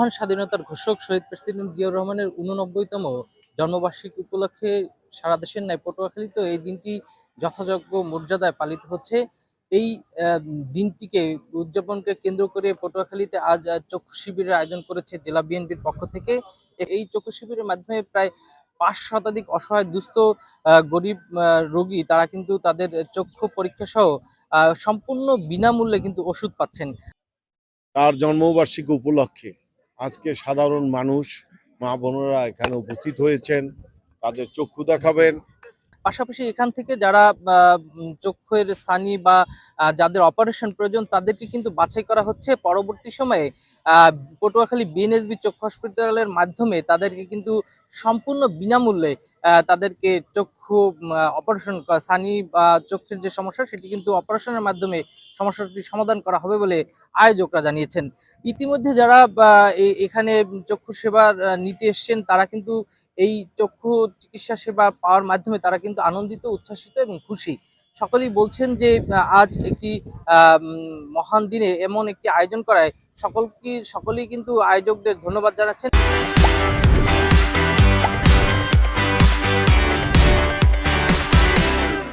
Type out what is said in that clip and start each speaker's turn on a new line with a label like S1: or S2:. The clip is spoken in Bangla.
S1: মহান স্বাধীনতার ঘোষক শহীদ প্রেসিডেন্ট জিয়াউর রহমানের উননব্বইতম জন্মবার্ষিকী উপলক্ষে সারা দেশের ন্যায় পটুয়াখালীতেও এই দিনটি যথাযোগ্য মর্যাদায় পালিত হচ্ছে। এই দিনটিকে উদযাপনকে কেন্দ্র করে পটুয়াখালীতে আজ চক্ষু শিবিরের আয়োজন করেছে জেলা বিএনপির পক্ষ থেকে। এই চক্ষু শিবিরের মাধ্যমে প্রায় পাঁচ শতাধিক অসহায়, দুস্থ গরিব রোগী তারা কিন্তু তাদের চক্ষু পরীক্ষা সহ সম্পূর্ণ বিনামূল্যে কিন্তু ওষুধ পাচ্ছেন।
S2: তার জন্মবার্ষিকী উপলক্ষে আজকে সাধারণ মানুষ মা বোনেরা এখানে উপস্থিত হয়েছেন তাদের চক্ষু দেখাবেন।
S1: পাশাপাশি এখান থেকে যারা চক্ষুর সানি বা যাদের অপারেশন প্রয়োজন তাদেরকে কিন্তু বাছাই করা হচ্ছে। পরবর্তী সময়ে পটুয়াখালী বিএনএসবি চক্ষু হসপিটালের মাধ্যমে তাদেরকে কিন্তু সম্পূর্ণ বিনামূল্যে তাদেরকে চক্ষু অপারেশন সানি বা চোখের যে সমস্যা সেটি কিন্তু অপারেশনের মাধ্যমে সমস্যাটি সমাধান করা হবে বলে আয়োজকরা জানিয়েছেন। ইতিমধ্যে যারা এখানে চক্ষু সেবা আহ, নিতে এসছেন তারা কিন্তু এই চক্ষু চিকিৎসা সেবা পাওয়ার মাধ্যমে তারা কিন্তু আনন্দিত, উচ্ছ্বাসিত এবং খুশি। সকলেই বলছেন যে, আজ একটি মহান দিনে এমন একটি আয়োজন করায় সকলকে, সকলেই কিন্তু আয়োজকদের ধন্যবাদ জানাচ্ছেন।